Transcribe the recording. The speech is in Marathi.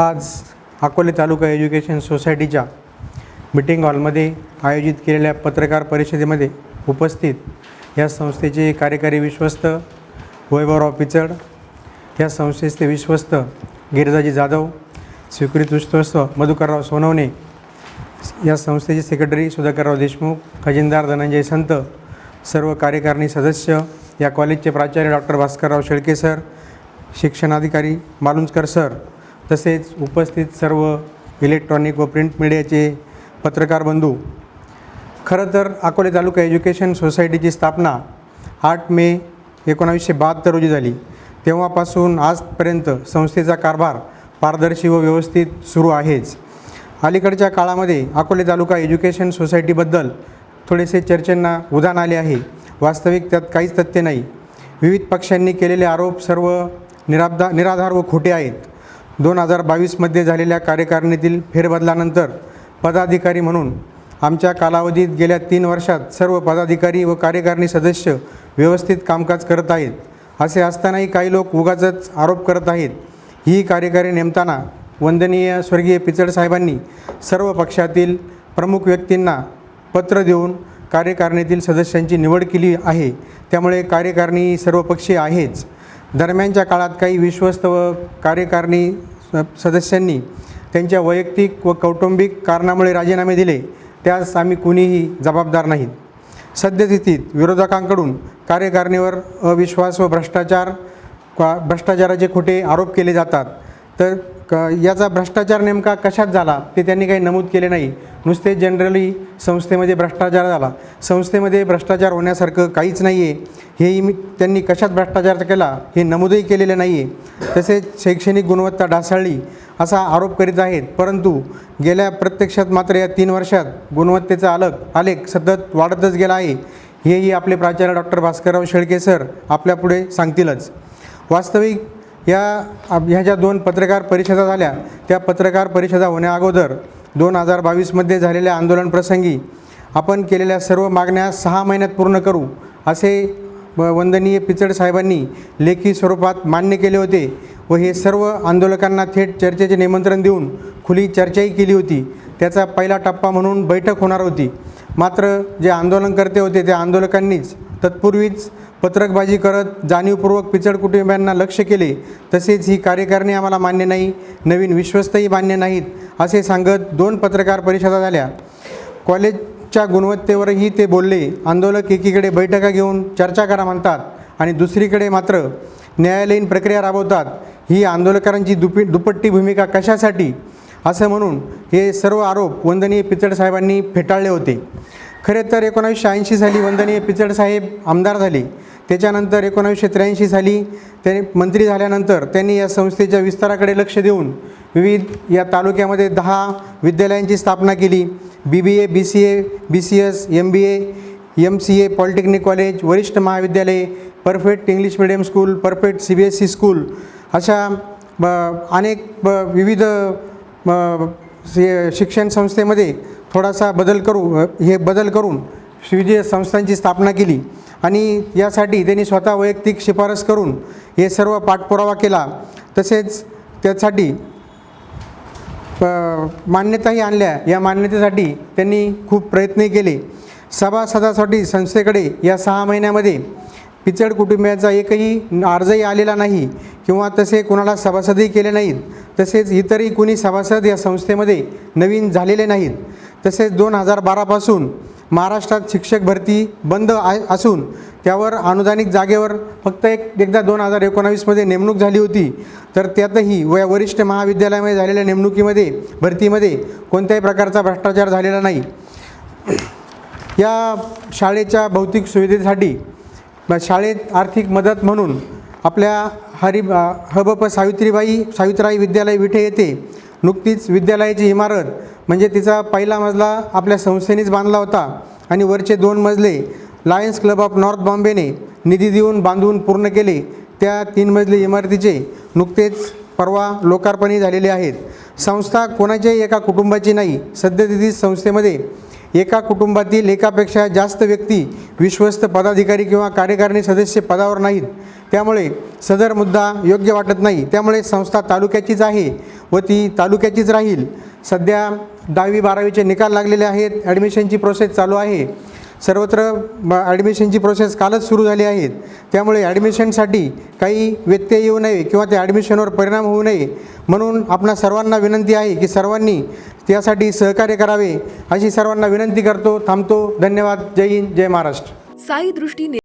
आज अकोले तालुका एज्युकेशन सोसायटीच्या मिटिंग हॉलमध्ये आयोजित केलेल्या पत्रकार परिषदेमध्ये उपस्थित या संस्थेचे कार्यकारी विश्वस्त वैभवराव पिचड या संस्थेचे विश्वस्त गिरिजाजी जाधव स्वीकृत विश्वस्त मधुकरराव सोनवणे या संस्थेचे सेक्रेटरी सुधाकरराव देशमुख खजिनदार धनंजय संत सर्व कार्यकारिणी सदस्य या कॉलेजचे प्राचार्य डॉक्टर भास्करराव शेळके सर शिक्षणाधिकारी मालुंजकर सर तसेच उपस्थित सर्व इलेक्ट्रॉनिक व प्रिंट मीडियाचे पत्रकार बंधू खरं तर अकोले तालुका एज्युकेशन सोसायटीची स्थापना आठ मे एकोणावीसशे बहात्तर रोजी झाली. तेव्हापासून आजपर्यंत संस्थेचा कारभार पारदर्शी व व्यवस्थित सुरू आहेच. अलीकडच्या काळामध्ये अकोले तालुका एज्युकेशन सोसायटीबद्दल थोडेसे चर्चेंना उधाण आले आहे. वास्तविक त्यात काहीच तथ्य नाही. विविध पक्षांनी केलेले आरोप सर्व निराबदा निराधार व खोटे आहेत. दोन हजार बावीसमध्ये झालेल्या कार्यकारिणीतील फेरबदलानंतर पदाधिकारी म्हणून आमच्या कालावधीत गेल्या तीन वर्षात सर्व पदाधिकारी व कार्यकारिणी सदस्य व्यवस्थित कामकाज करत आहेत. असे असतानाही काही लोक उगाचच आरोप करत आहेत. ही कार्यकारी नेमताना वंदनीय स्वर्गीय पिचड साहेबांनी सर्व पक्षातील प्रमुख व्यक्तींना पत्र देऊन कार्यकारिणीतील सदस्यांची निवड केली आहे. त्यामुळे कार्यकारिणी सर्वपक्षीय आहेच. दरम्यानच्या काळात काही विश्वस्त व कार्यकारिणी सदस्यांनी त्यांच्या वैयक्तिक व कौटुंबिक कारणामुळे राजीनामे दिले त्यास आम्ही कुणीही जबाबदार नाहीत सद्यस्थितीत विरोधकांकडून कार्यकारिणीवर अविश्वास व भ्रष्टाचार का भ्रष्टाचाराचे खोटे आरोप केले जातात. तर क याचा भ्रष्टाचार नेमका कशात झाला ते त्यांनी काही नमूद केले नाही. नुसते जनरली संस्थेमध्ये भ्रष्टाचार झाला. संस्थेमध्ये भ्रष्टाचार होण्यासारखं काहीच नाही आहे हेही मी त्यांनी कशात भ्रष्टाचार केला हे नमूदही केलेले नाही आहे तसेच शैक्षणिक गुणवत्ता ढासळली असा आरोप करीत आहेत. परंतु गेल्या प्रत्यक्षात मात्र या तीन वर्षात गुणवत्तेचा आलक आलेख सतत वाढतच गेला आहे. हेही आपले प्राचार्य डॉक्टर भास्करराव शेळके सर आपल्यापुढे सांगतीलच. वास्तविक या आप- ह्या ज्या दोन पत्रकार परिषदा झाल्या त्या पत्रकार परिषदा होण्याअगोदर दोन हजार बावीसमध्ये झालेल्या आंदोलनप्रसंगी आपण केलेल्या सर्व मागण्या सहा महिन्यात पूर्ण करू असे व- वंदनीय पिचड साहेबांनी लेखी स्वरूपात मान्य केले होते व हे सर्व आंदोलकांना थेट चर्चेचे निमंत्रण देऊन खुली चर्चाही केली होती. त्याचा पहिला टप्पा म्हणून बैठक होणार होती. मात्र जे आंदोलनकर्ते होते त्या आंदोलकांनीच तत्पूर्वीच पत्रकबाजी करत जाणीवपूर्वक पिचड कुटुंबियांना लक्ष केले तसेच ही कार्यकारिणी आम्हाला मान्य नाही नवीन विश्वस्तही मान्य नाहीत असे सांगत दोन पत्रकार परिषदा झाल्या. कॉलेजच्या गुणवत्तेवरही ते बोलले आंदोलक एकीकडे बैठका घेऊन चर्चा करा म्हणतात आणि दुसरीकडे मात्र न्यायालयीन प्रक्रिया राबवतात. ही आंदोलकांची दुपी दुपट्टी भूमिका कशासाठी? असं म्हणून हे सर्व आरोप वंदनीय पिचड साहेबांनी फेटाळले होते. खरे तर एकोणावीसशे ऐंशी साली वंदनीय पिचड साहेब आमदार झाले. त्याच्यानंतर एकोणावीसशे त्र्याऐंशी साली ते मंत्री झाल्यानंतर त्यांनी या संस्थेच्या विस्ताराकडे लक्ष देऊन विविध या तालुक्यामध्ये दहा विद्यालयांची स्थापना केली. B B A B C A B C S M B A M C A polytechnic college वरिष्ठ महाविद्यालये perfect English medium school perfect C B S C school अशा ब अनेक ब विविध म, शिक्षण संस्थेमध्ये थोडासा बदल करू हे बदल करून विविध संस्थांची स्थापना केली. आणि यासाठी त्यांनी स्वतः वैयक्तिक शिफारस करून हे सर्व पाठपुरावा केला. तसेच त्यासाठी मान्यताही आणल्या. या मान्यतेसाठी त्यांनी खूप प्रयत्नही केले. सभासदासाठी संस्थेकडे या सहा महिन्यामध्ये पिचड कुटुंबियांचा एकही अर्जही आलेला नाही किंवा तसे कोणाला सभासदही केले नाहीत. तसेच इतरही कुणी सभासद या संस्थेमध्ये नवीन झालेले नाहीत. तसेच दोन हजार बारापासून महाराष्ट्रात शिक्षक भरती बंद आ असून त्यावर अनुदानिक जागेवर फक्त एक एकदा दोन हजार एकोणावीसमध्ये नेमणूक झाली होती. तर त्यातही व वरिष्ठ महाविद्यालयामध्ये झालेल्या नेमणुकीमध्ये भरतीमध्ये कोणत्याही प्रकारचा भ्रष्टाचार झालेला नाही. या शाळेच्या भौतिक सुविधेसाठी शाळेत आर्थिक मदत म्हणून आपल्या हरि हबप सावित्रीबाई सावित्रीबाई विद्यालय विठे येथे नुकतीच विद्यालयाची इमारत म्हणजे तिचा पहिला मजला आपल्या संस्थेनेच बांधला होता आणि वरचे दोन मजले लायन्स क्लब ऑफ नॉर्थ बॉम्बेने निधी देऊन बांधून पूर्ण केले. त्या तीन मजली इमारतीचे नुकतेच परवा लोकार्पणही झालेले आहेत. संस्था कोणाच्याही एका कुटुंबाची नाही. सद्यस्थितीत संस्थेमध्ये एका कुटुंबातील एकापेक्षा जास्त व्यक्ती विश्वस्त पदाधिकारी किंवा कार्यकारिणी सदस्य पदावर नाहीत. त्यामुळे सदर मुद्दा योग्य वाटत नाही. त्यामुळे संस्था तालुक्याचीच आहे व ती तालुक्याचीच राहील. सध्या दहावी बारावीचे निकाल लागलेले आहेत. ॲडमिशनची प्रोसेस चालू आहे. सर्वत्र ॲडमिशनची प्रोसेस कालच सुरू झाली आहे. त्यामुळे ॲडमिशनसाठी काही व्यत्यय येऊ नये किंवा त्या ॲडमिशनवर परिणाम होऊ नये म्हणून आपणा सर्वांना विनंती आहे की सर्वांनी त्यासाठी सहकार्य करावे अशी सर्वांना विनंती करतो थांबतो. धन्यवाद. जय हिंद. जय महाराष्ट्र. साई दृष्टीने